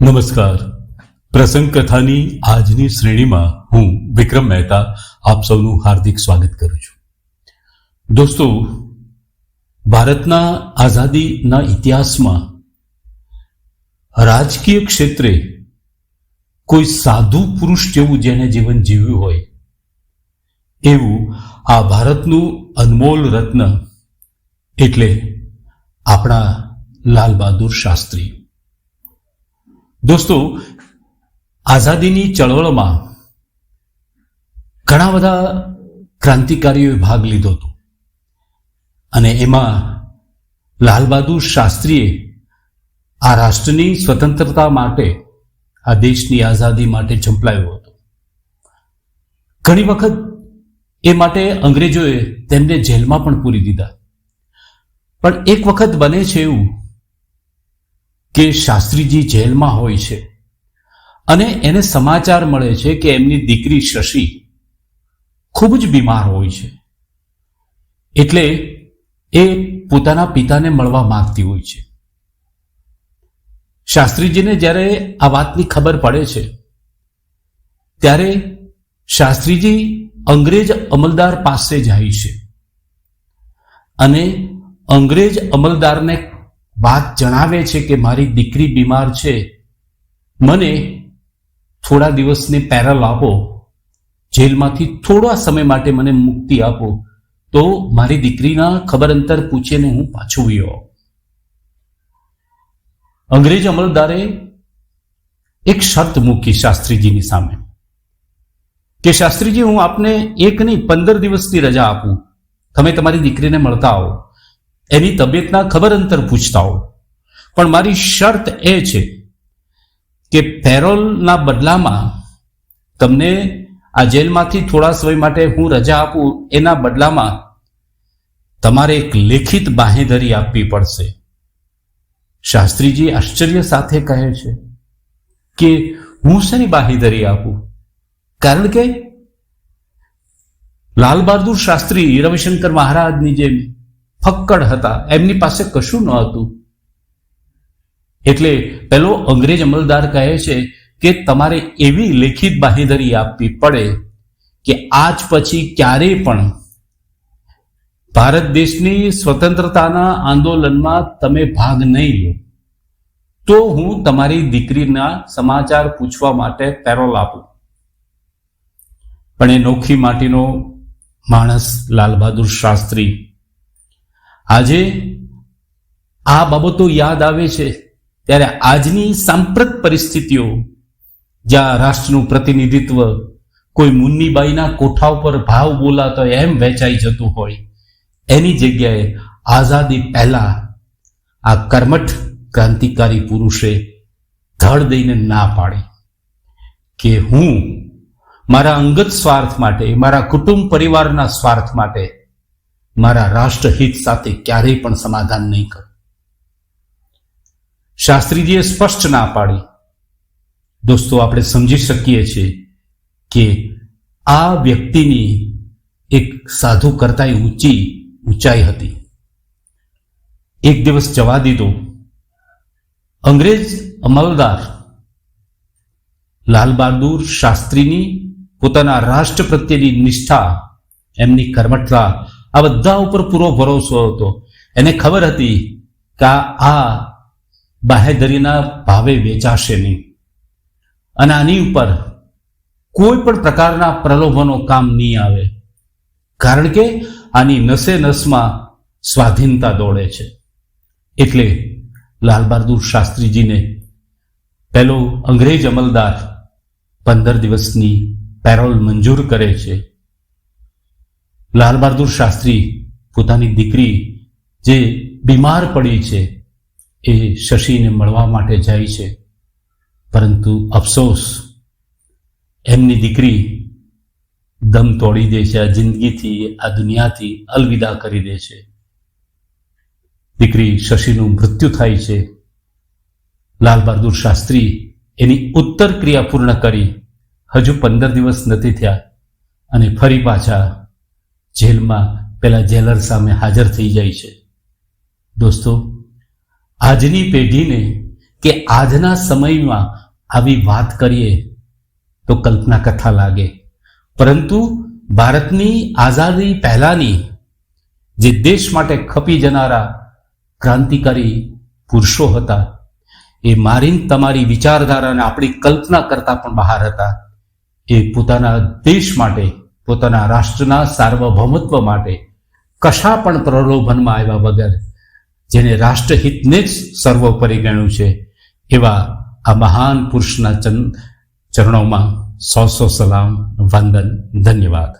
નમસ્કાર. પ્રસંગ કથાની આજની શ્રેણીમાં હું વિક્રમ મહેતા આપ સૌનું હાર્દિક સ્વાગત કરું છું. દોસ્તો, ભારતના આઝાદીના ઇતિહાસમાં રાજકીય ક્ષેત્રે કોઈ સાધુ પુરુષ જેવું જેને જીવન જીવ્યું હોય, એવું આ ભારતનું અનમોલ રત્ન એટલે આપણા લાલ બહાદુર શાસ્ત્રી. દોસ્તો, આઝાદીની ચળવળમાં ઘણા બધા ક્રાંતિકારીઓએ ભાગ લીધો હતો. અને એમાં લાલ બહાદુર શાસ્ત્રીએ આ રાષ્ટ્રની સ્વતંત્રતા માટે, આ દેશની આઝાદી માટે ઝંપલાયો હતો. ઘણી વખત એ માટે અંગ્રેજોએ તેમને જેલમાં પણ પૂરી દીધા. પણ એક વખત બને છે એવું કે શાસ્ત્રીજી જેલમાં હોય છે. અને એને સમાચાર મળે છે કે એમની દીકરી શશી ખૂબ જ બીમાર હોય છે. એટલે એ પોતાના પિતાને મળવા માંગતી હોય છે. શાસ્ત્રીજીને જ્યારે આ વાતની ખબર પડે છે, ત્યારે શાસ્ત્રીજી અંગ્રેજ અમલદાર પાસે જાય છે. અને અંગ્રેજ અમલદારને વાત જણાવે છે કે મારી દીકરી બીમાર છે. મને થોડા દિવસની પેરલ આપો. જેલમાંથી થોડા સમય માટે મને મુક્તિ આપો. તો મારી દીકરીના ખબર અંતર પૂછીને હું પાછું ગયો અંગ્રેજ અમલદારે એક શરત મૂકી શાસ્ત્રીજીની સામે કે શાસ્ત્રીજી, હું આપને એક નહીં, પંદર દિવસની રજા આપું. તમે તમારી દીકરીને મળતા આવો. એની તબિયતના ખબર અંતર પૂછતા હો. પણ મારી શરત એ છે કે પેરોલના બદલામાં તમને આ જેલમાંથી થોડા સમય માટે હું રજા આપું, એના બદલામાં તમારે એક લેખિત બાહેધરી આપવી પડશે. શાસ્ત્રીજી આશ્ચર્ય સાથે કહે છે કે હું શેની બાહેધરી આપું? કારણ કે લાલ બહાદુર શાસ્ત્રી રવિશંકર મહારાજની જેમ ફક્કડ હતા. એમની પાસે કશું ન હતું. એટલે પેલો અંગ્રેજ અમલદાર કહે છે કે તમારે એવી લેખિત બાહેધરી આપવી પડે કે આજ પછી ક્યારેય પણ ભારત દેશની સ્વતંત્રતાના આંદોલનમાં તમે ભાગ નહીં લો. તો હું તમારી દીકરીના સમાચાર પૂછવા માટે પેરોલ આપું. પણ એ નોખી માટીનો માણસ લાલ બહાદુર શાસ્ત્રી આજે આ બાબતો યાદ આવે છે ત્યારે આજની સાંપ્રત પરિસ્થિતિઓ, જ્યાં રાષ્ટ્રનું પ્રતિનિધિત્વ કોઈ મુન્નીબાઈના કોઠા ઉપર ભાવ બોલાતો એમ વેચાઈ જતું હોય, એની જગ્યાએ આઝાદી પહેલા આ કર્મઠ ક્રાંતિકારી પુરુષે ધડ દઈને ના પાડી કે હું મારા અંગત સ્વાર્થ માટે, મારા કુટુંબ પરિવારના સ્વાર્થ માટે મારા રાષ્ટ્રહિત સાથે ક્યારેય પણ સમાધાન નહીં કરું. શાસ્ત્રીજીએ સ્પષ્ટ ના પાડી. દોસ્તો, આપણે સમજી શકીએ છીએ કે આ વ્યક્તિની એક સાધુ કરતા ઊંચી ઊંચાઈ હતી. એક દિવસ જવા દીધો. અંગ્રેજ અમલદાર લાલ બહાદુર શાસ્ત્રીની પોતાના રાષ્ટ્ર પ્રત્યેની નિષ્ઠા એમની કર્મઠતા આ બધા ઉપર પૂરો ભરોસો હતો. એને ખબર હતી કે આ બાહેધરીના ભાવે વેચાશે નહીં. અને આની ઉપર કોઈ પણ પ્રકારના પ્રલોભનો કામ નહીં આવે. કારણ કે આની નસે નસમાં સ્વાધીનતા દોડે છે. એટલે લાલ બહાદુર શાસ્ત્રીજીને પહેલો અંગ્રેજ અમલદાર પંદર દિવસની પેરોલ મંજૂર કરે છે. લાલ બહાદુર શાસ્ત્રી પોતાની દીકરી જે બીમાર પડી છે, એ શશીને મળવા માટે જાય છે. પરંતુ અફસોસ, એમની દીકરી દમ તોડી દે છે, આ જિંદગીથી, આ દુનિયાથી અલવિદા કરી દે છે. દીકરી શશીનું મૃત્યુ થાય છે. લાલ બહાદુર શાસ્ત્રી એની ઉત્તર ક્રિયા પૂર્ણ કરી, હજુ પંદર દિવસ નથી થયા અને ફરી પાછા જેલમાં પેલા જેલર સામે હાજર થઈ જાય છે. દોસ્તો, આજની પેઢીને કે આજના સમયમાં આવી વાત કરીએ તો કલ્પના કથા લાગે. પરંતુ ભારતની આઝાદી પહેલાની, જે દેશ માટે ખપી જનારા ક્રાંતિકારી પુરુષો હતા, એ મારીને તમારી વિચારધારાને આપણી કલ્પના કરતા પણ બહાર હતા. એ પોતાના દેશ માટે પોતાના રાષ્ટ્રના સાર્વભૌમત્વ માટે કશા પણ પ્રલોભનમાં આવ્યા વગર જેને રાષ્ટ્રહિતને જ સર્વોપરી ગણ્યું છે, એવા આ મહાન પુરુષના ચરણોમાં સો સો સલામ, વંદન, ધન્યવાદ.